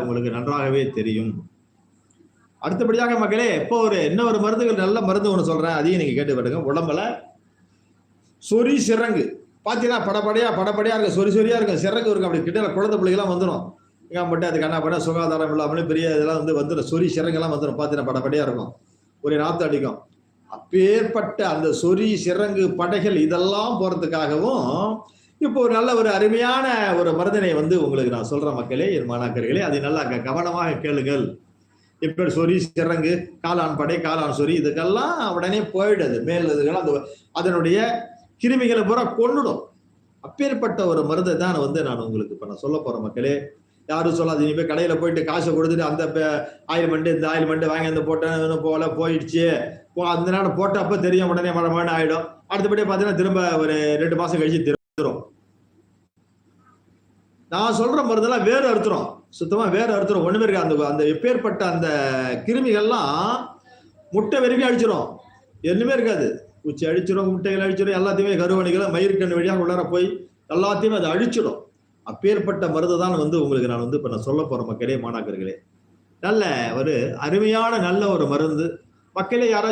உங்களுக்கு நன்றாகவே தெரியும். அடுத்தபடியாக மக்களே இப்போ ஒரு இன்னொரு மருந்துகள் நல்ல மருந்து ஒன்று சொல்கிறேன் அதையும் நீங்கள் கேட்டு பாருங்க. உடம்புல சொறி சிறங்கு. பார்த்தீங்கன்னா படப்படையாக படப்படையாக இருக்கும். சொறி சொறியாக இருக்கும். சிறங்கு இருக்கும். அப்படி கிட்ட குழந்தை பிள்ளைகள்லாம் வந்துடும் எங்கே மட்டும் அதுக்கு என்ன பண்ண சுகாதாரம் இல்லாமலே பெரிய இதெல்லாம் வந்து வந்துடும் சொறி சிறங்கெல்லாம் வந்துடும் பார்த்தீங்கன்னா படப்படையாக இருக்கும். ஒரு நாற்று அடிக்கும். அப்பேற்பட்ட அந்த சொறி சிறங்கு படைகள் இதெல்லாம் போகிறதுக்காகவும் இப்போ ஒரு நல்ல ஒரு அருமையான ஒரு மருதனை வந்து உங்களுக்கு நான் சொல்றேன் மக்களே என் மாணாக்கர்களே. அதை நல்லா க- கவனமாக கேளுங்கள். இப்படி சொறி சிறங்கு காளான் படை காளான் சொறி இதுக்கெல்லாம் உடனே போயிடுது. மேல் இதுக்கெல்லாம் அந்த அதனுடைய கிருமிகளை பூரா கொன்னுடும். அப்பேற்பட்ட ஒரு மருந்தை தான் வந்து நான் உங்களுக்கு இப்போ நான் சொல்ல போறேன் மக்களே. யாரும் சொல்லாது நீ போய் கடையில் போயிட்டு காசை கொடுத்துட்டு அந்த ஆயில் மண்டு இந்த ஆயில் வாங்கி அந்த போட்டேன் இன்னும் போல போயிடுச்சு. போ அந்த நேரம் போட்டப்போ தெரியும் உடனே மழை மழை ஆகிடும் அடுத்தபடியே பார்த்தீங்கன்னா திரும்ப ஒரு ரெண்டு மாதம் கழிச்சு திரும்ப நான் சொல்ற மருந்தெல்லாம் வேறு அறுத்துரும். சுத்தமா வேறு அறுத்துரும். ஒண்ணுமே இருக்கு அந்த அந்த எப்பேற்பட்ட அந்த கிருமிகள்லாம் முட்டை வரைக்கும் அழிச்சிரும் எதுவுமே இருக்காது. உச்சி அடிச்சிடும் முட்டைகள் அடிச்சிடும் எல்லாத்தையுமே கருவணிகளை மயிர்கண் வழியாக உள்ளார போய் எல்லாத்தையுமே அது அழிச்சிடும் அப்பேற்பட்ட மருந்து தான் வந்து உங்களுக்கு நான் வந்து இப்போ நான் சொல்ல போற மக்களே மாணாக்கர்களே. நல்ல ஒரு அருமையான நல்ல ஒரு மருந்து. மக்களே யாராச்சும்